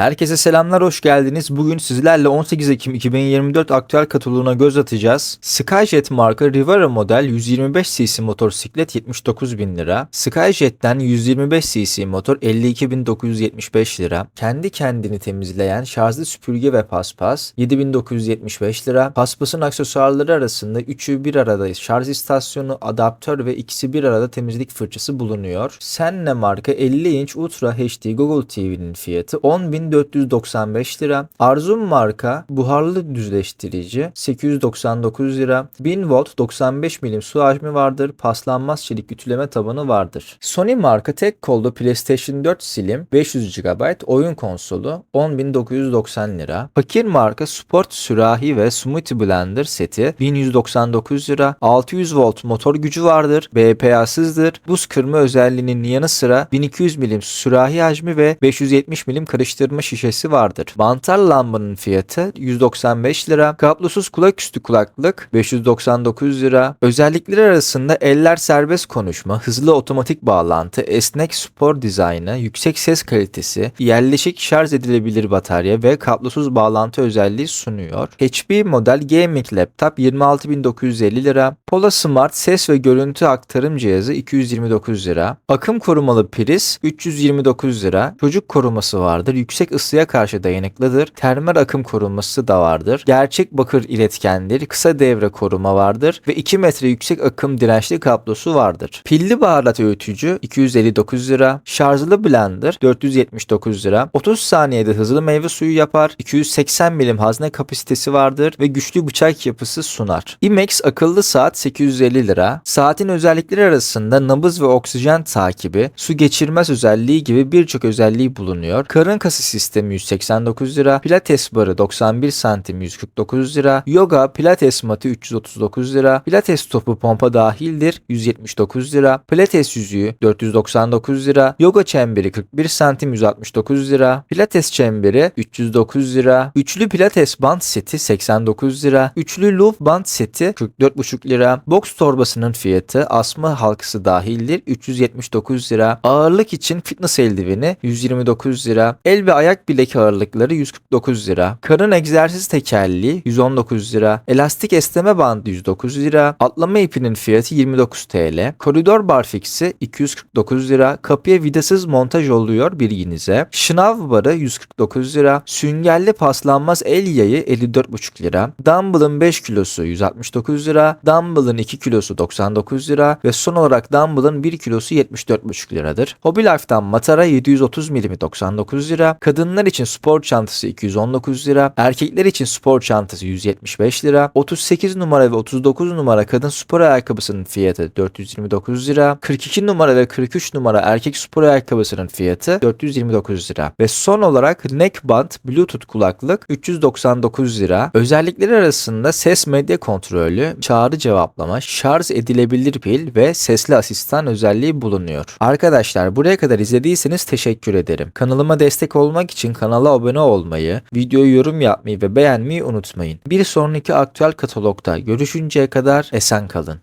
Herkese selamlar, hoş geldiniz. Bugün sizlerle 18 Ekim 2024 aktüel kataloğuna göz atacağız. Skyjet marka Rivera model 125 cc motosiklet 79 bin lira. Skyjet'ten 125 cc motor 52.975 lira. Kendi kendini temizleyen şarjlı süpürge ve paspas 7975 lira. Paspasın aksesuarları arasında üçü bir arada şarj istasyonu, adaptör ve ikisi bir arada temizlik fırçası bulunuyor. Senne marka 50 inç Ultra HD Google TV'nin fiyatı 10.495 lira. Arzum marka buharlı düzleştirici 899 lira. 1000 volt 95 milim su hacmi vardır. Paslanmaz çelik ütüleme tabanı vardır. Sony marka tek kollu PlayStation 4 Slim 500 GB oyun konsolu 10.990 lira. Fakir marka Sport sürahi ve Smoothie Blender seti 1199 lira. 600 volt motor gücü vardır. BPA'sızdır. Buz kırma özelliğinin yanı sıra 1200 milim sürahi hacmi ve 570 milim karıştırma şişesi vardır. Mantar lambanın fiyatı 195 lira. Kablosuz kulaküstü kulaklık 599 lira. Özellikleri arasında eller serbest konuşma, hızlı otomatik bağlantı, esnek spor dizaynı, yüksek ses kalitesi, yerleşik şarj edilebilir batarya ve kablosuz bağlantı özelliği sunuyor. HP model gaming laptop 26.950 lira. Pola Smart ses ve görüntü aktarım cihazı 229 lira. Akım korumalı priz 329 lira. Çocuk koruması vardır. Yüksek ısıya karşı dayanıklıdır. Termal akım koruması da vardır. Gerçek bakır iletkendir. Kısa devre koruma vardır ve 2 metre yüksek akım dirençli kablosu vardır. Pilli baharat öğütücü 259 lira. Şarjlı blender 479 lira. 30 saniyede hızlı meyve suyu yapar. 280 milim hazne kapasitesi vardır ve güçlü bıçak yapısı sunar. IMEX akıllı saat 850 lira. Saatin özellikleri arasında nabız ve oksijen takibi, su geçirmez özelliği gibi birçok özelliği bulunuyor. Karın kası sistemi 189 lira. Pilates barı 91 santim 149 lira. Yoga pilates matı 339 lira. Pilates topu pompa dahildir 179 lira. Pilates yüzüğü 499 lira. Yoga çemberi 41 santim 169 lira. Pilates çemberi 309 lira. Üçlü pilates band seti 89 lira. Üçlü loop band seti 44,5 lira. Box torbasının fiyatı asma halkası dahildir 379 lira. Ağırlık için fitness eldiveni 129 lira. El ve ayak bilek ağırlıkları 149 lira. Karın egzersiz tekerleği 119 lira. Elastik esneme bandı 109 lira. Atlama ipinin fiyatı 29 TL. Koridor barfiksi 249 lira. Kapıya vidasız montaj oluyor bilginize. Şınav barı 149 lira. Süngerli paslanmaz el yayı 54,5 lira. Dumbbell'ın 5 kilosu 169 lira. Dumbbell'ın 2 kilosu 99 lira. Ve son olarak Dumbbell'ın 1 kilosu 74,5 liradır. Hobby Life'dan Matara 730 mm 99 lira. Kadınlar için spor çantası 219 lira. Erkekler için spor çantası 175 lira. 38 numara ve 39 numara kadın spor ayakkabısının fiyatı 429 lira. 42 numara ve 43 numara erkek spor ayakkabısının fiyatı 429 lira. Ve son olarak neckband bluetooth kulaklık 399 lira. Özellikleri arasında ses medya kontrolü, çağrı cevaplama, şarj edilebilir pil ve sesli asistan özelliği bulunuyor. Arkadaşlar buraya kadar izlediyseniz teşekkür ederim. Kanalıma destek olmak için kanala abone olmayı, videoyu yorum yapmayı ve beğenmeyi unutmayın. Bir sonraki aktüel katalogda görüşünceye kadar esen kalın.